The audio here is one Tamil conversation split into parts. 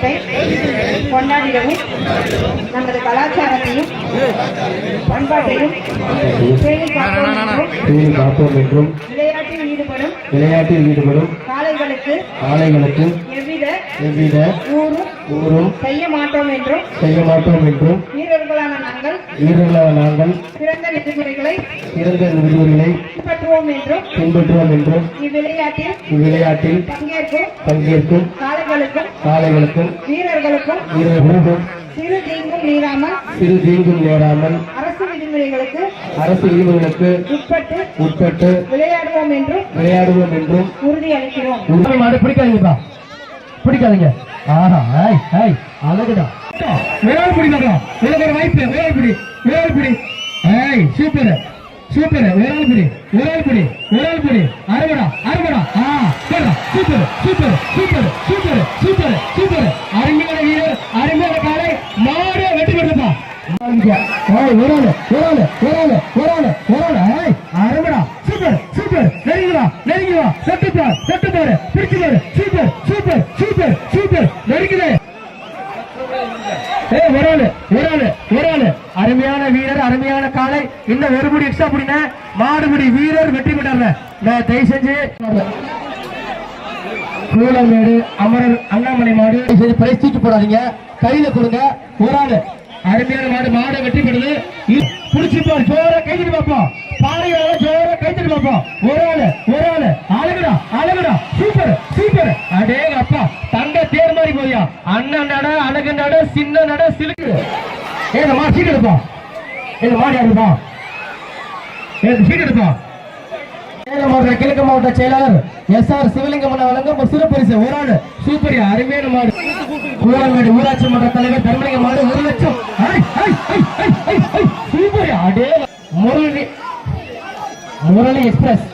தினத்தை கொண்டாடிடவும் நமது கலாச்சாரத்தையும் பண்பாட்டையும் பேணி காப்போம் என்றும் விளையாட்டில் ஈடுபடும் விளையாட்டில் ஈடுபடும் காளைகளுக்கு ஆலைகளுக்கு எவ்வித ஊரும் செய்ய மாட்டோம் என்றும் செய்ய மாட்டோம் என்றும் வீரர்களான நாங்கள் வீரர்களாக நாங்கள் சிறந்த விதிமுறைகளை சிறந்த விதிமுறைகளை பின்பற்றுவோம் என்றும் பின்பற்றுவோம் என்றும் இவ்விளையாட்டில் இவ்விளையாட்டில் பங்கேற்கும் பங்கேற்கும் காளைகளுக்கும் காளைகளுக்கும் வீரர்களுக்கும் வீரர்களுக்கும் சிறு தீங்கும் மீறாமல் சிறு தீங்கும் நேராமல் அரசு விதிமுறைகளுக்கு அரசு விதிமுறைகளுக்கு உட்பட்டு உட்பட்டு விளையாடுவோம் என்றும் விளையாடுவோம் என்றும் உறுதி அளிக்கிறோம். பிடிக்காதீங்க. ஆஹா ஹாய் ஐய் அழகுடா. விளையாடு பிடிக்காதா உனக்கு ஒரு வாய்ப்பு விளையாடு பிடி விளையாடு பிடி ஐய் சூப்பர் சூப்பர் விளையாடு பிடி விளையாடு பிடி விளையாடு பிடி அறுவடா அறுவடா ஆ போடா. Super super super super super super. அருமையான வீரர் அருமையான காலை. மாடு வெற்றி பெற்றப்பா ஒரு ஆளு ஒரு ஆளு ஒரு ஆளு ஒரு ஆளு ஒரு ஆளு. ஏய் அருமடா சூப்பர் சூப்பர். நெருங்கிவா நெருங்கிவா செட்டு பார் செட்டு பாரு பிடிச்சு பாரு சூப்பர் சூப்பர் சூப்பர் சூப்பர் நெருங்குது ஏய் ஒரு ஆளு ஒரு ஆளு ஒரு ஆளு அருமையான வீரர் அருமையான காலை இன்னும் ஒரு முடி எக்ஸ்ட்ரா புடின மாடுபிடி வீரர் வெற்றி நான் தயவு செஞ்சு கூலமேடு அமரர் அண்ணாமலை மாடு. செஞ்சு பிரைஸ் தூக்கி போடாதீங்க. கையில கொடுங்க. ஒரு ஆளு. அருமையான மாடு மாடு வெற்றி பெறுது. புடிச்சுப்பார் ஜோர கைதிட்டு பார்ப்போம் பாறையால ஜோர கைதிட்டு பார்ப்போம் ஒரு ஆளு ஒரு ஆளு. அண்ணன் நட அழகு நட சின்ன நட சிலுக்கு. ஏ இந்த சீட் எடுப்போம் இந்த மாடு யாருப்பா ஏ சீட் எடுப்போம் சேலம் மாவட்ட கிழக்கு மாவட்ட செயலாளர் எஸ் ஆர் சிவலிங்கம் வழங்கும் ஒரு சிறப்பு பரிசு. ஒரு ஆள் சூப்பரியா அருமையான மாடு. கூடமேடு ஊராட்சி மன்ற தலைவர் தர்மலிங்க மாடு ஒரு லட்சம். ஐ, ஐ, சூப்பர் அடே முரளி முரளி எக்ஸ்பிரஸ்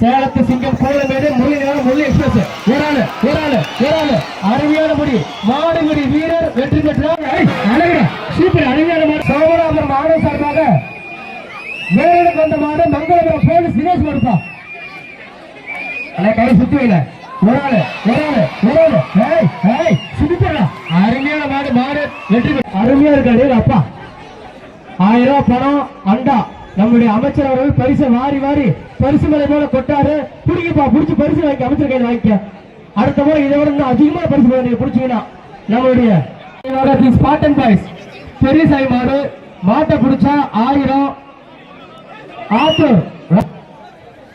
சேலத்து சிங்கம் கோலமேடு முரளி முரளி எக்ஸ்பிரஸ் ஒரு ஆளு ஒரு ஆளு ஒரு ஆளு அருமையான முடி மாடுபிடி வீரர் வெற்றி பெற்றார் ஐ, அழகுடா சூப்பர் அருமையான மாடு சோமராமர் மாடு சார்பாக வேலுக்கு வந்த மாடு மங்களபுரம் போலீஸ் தினேஷ் மாடுப்பா கை சுத்தி வைல ஒரு ஆளு ஒரு ஆளு ஒரு ஆளு. ஏய் ஏய் அருமையான மாடு மாடு. வெற்றி அருமையா இருக்காரு அப்பா. ஆயிரம் ரூபாய் பணம் அண்டா. நம்முடைய அமைச்சர் அவர்கள் பரிசை வாரி வாரி பரிசு மலை போல கொட்டாரு. பிடிக்கப்பா பிடிச்சி பரிசு வாங்கி அமைச்சர் கையில் வாங்கிக்க. அடுத்த முறை இதை விட இன்னும் அதிகமான பரிசு நீங்க பிடிச்சீங்கன்னா நம்மளுடைய ஸ்பாட்டன் பாய்ஸ் மாடு மாட்டை பிடிச்சா ஆயிரம் ஆத்தூர்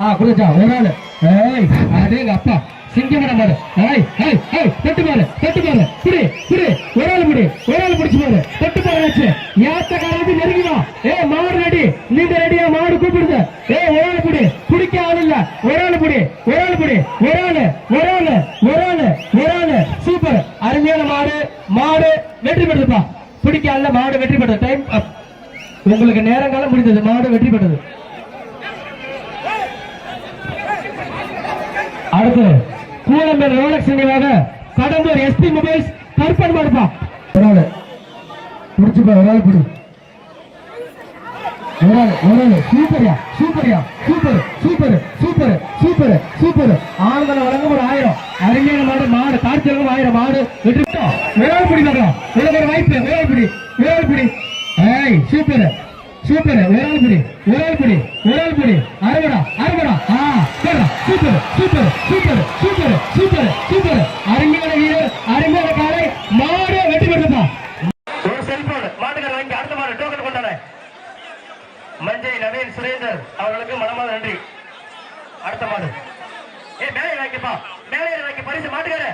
ஆ குடிச்சா ஒரு ஆளு ஏய் அடேங்க அப்பா. சிங்கமன மாடு ஏய் ஏய் ஏய் தொட்டு பாரு தொட்டு பாரு. புடி புடி. ஒரு ஆளு புடி ஒரு ஆளு பிடிச்சு பாரு. தொட்டு பாரு ஆச்சு. ஏத்த காலத்து நெருங்கிடும் ஏய் மாடு ரெடி. நீங்க ரெடியா மாடு கூப்பிடுது. ஏய் ஒரு ஆளு புடி. பிடிக்க ஆள் இல்ல. ஒரு ஆளு புடி ஒரு ஆளு புடி. ஒரு ஆளு ஒரு ஆளு ஒரு ஆளு ஒரு ஆளு. சூப்பர். அருமையான மாடு மாடு வெற்றி பெற்றதுப்பா பிடிக்க ஆள்ல மாடு வெற்றி பெற்றது டைம் உங்களுக்கு நேரங்காலம் முடிந்தது. மாடு வெற்றி பெற்றது அடுத்து கூலம்பேர் ரோலக்ஸ் நினைவாக கடம்பூர் எஸ்பி மொபைல்ஸ் கருப்பன் மாடுப்பா ஒரு பிடிச்சுப்பா ஒரு ஆள் பிடி. ஒரு ஒரு சூப்பர்யா சூப்பர்யா. Super super super super super. ஆண்களை வழங்க ஒரு ஆயிரம். அருமையான மாடு மாடு கார்த்திகம் ஆயிரம் மாடு. வெற்றி பெற்றோம். பிடி பார்க்கலாம் உனக்கு வாய்ப்பு. பிடி பிடி. ஏய் சூப்பர் சூப்பர். விரால் பிடி விரால் பிடி விரால் பிடி அறுவடா அறுவடா ஆ போடா super super super super super super அருமையான வீரர் அருமையான காலை மாடு வெற்றி பெற்றப்பா ஒரு செல்போன் மாட்டுக்கார வாங்கி அடுத்த மாடு டோக்கன் கொண்டாட மஞ்சை நவீன் சுரேந்தர் அவர்களுக்கு மனமாத நன்றி அடுத்த மாடு. ஏ மேலே வாங்கிப்பா மேலே வாங்கி பரிசு மாட்டுக்கார.